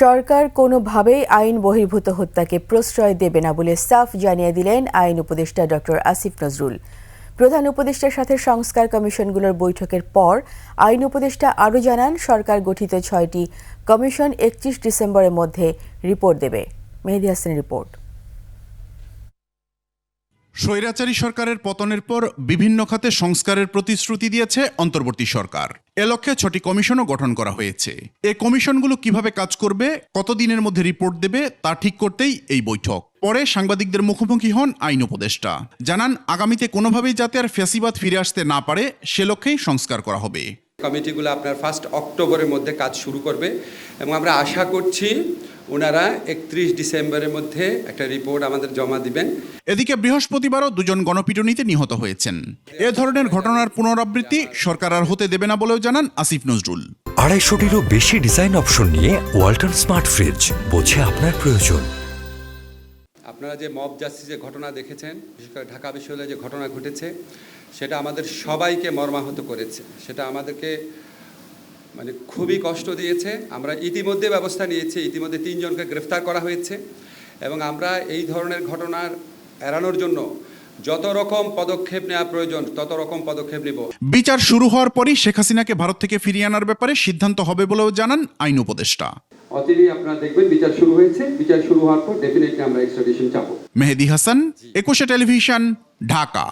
সরকার কোনোভাবেই আইন বহির্ভূত হত্যাকে প্রশ্রয় দেবে না বলে সাফ জানিয়ে দিলেন আইন উপদেষ্টা ডক্টর আসিফ নজরুল। প্রধান উপদেষ্টার সাথে সংস্কার কমিশনগুলোর বৈঠকের পর আইন উপদেষ্টা আরও জানান, সরকার গঠিত ছয়টি কমিশন একত্রিশ ডিসেম্বরের মধ্যে রিপোর্ট দেবে। মেহেদি হাসানের রিপোর্ট। স্বৈরাচারী সরকারের পতনের পর বিভিন্ন খাতে সংস্কারের প্রতিশ্রুতি দিয়েছে অন্তর্বর্তী সরকার। এ লক্ষ্যে ছটি কমিশনও গঠন করা হয়েছে। এ কমিশনগুলো কীভাবে কাজ করবে, কতদিনের মধ্যে রিপোর্ট দেবে, তা ঠিক করতেই এই বৈঠক। পরে সাংবাদিকদের মুখোমুখি হন আইন উপদেষ্টা। জানান আগামীতে কোনোভাবেই যাতে আর ফ্যাসিবাদ ফিরে আসতে না পারে সে লক্ষ্যেই সংস্কার করা হবে। কমিটিগুলো আপনার ফার্স্ট অক্টোবরের মধ্যে কাজ শুরু করবে এবং আমরা আশা করছি ওনারা একত্রিশ ডিসেম্বরের মধ্যে একটা রিপোর্ট আমাদের জমা দিবেন। এদিকে বৃহস্পতিবারও দুজন গণপিটুনিতে নিহত হয়েছেন। এ ধরনের ঘটনার পুনরাবৃত্তি সরকার আর হতে দেবে না বলেও জানান আসিফ নজরুল। আড়াইশোটিরও বেশি ডিজাইন অপশন নিয়ে ওয়ালটন স্মার্ট ফ্রিজ বোঝে আপনার প্রয়োজন। আপনারা যে মব জাস্টিসের ঘটনা দেখেছেন, বিশেষ করে ঢাকা বিশ্ববিদ্যালয়ে যে ঘটনা ঘটেছে, সেটা আমাদের সবাইকে মর্মাহত করেছে। সেটা আমাদেরকে মানে খুবই কষ্ট দিয়েছে। আমরা ইতিমধ্যে ব্যবস্থা নিয়েছি, ইতিমধ্যে তিনজনকে গ্রেফতার করা হয়েছে এবং আমরা এই ধরনের ঘটনার এড়ানোর জন্য যত রকম পদক্ষেপ নেওয়া প্রয়োজন, তত রকম পদক্ষেপ নেব। বিচার শুরু হওয়ার পরই শেখ হাসিনাকে ভারত থেকে ফিরিয়ে আনার ব্যাপারে সিদ্ধান্ত হবে বলেও জানান আইন উপদেষ্টা। অচিরেই আপনারা দেখবেন বিচার শুরু হয়েছে। বিচার শুরু হওয়ার পর ডেফিনেটলি আমরা এক্সট্রাডিশন চাবো মেহেদি হাসান, একুশে টেলিভিশন, ঢাকা।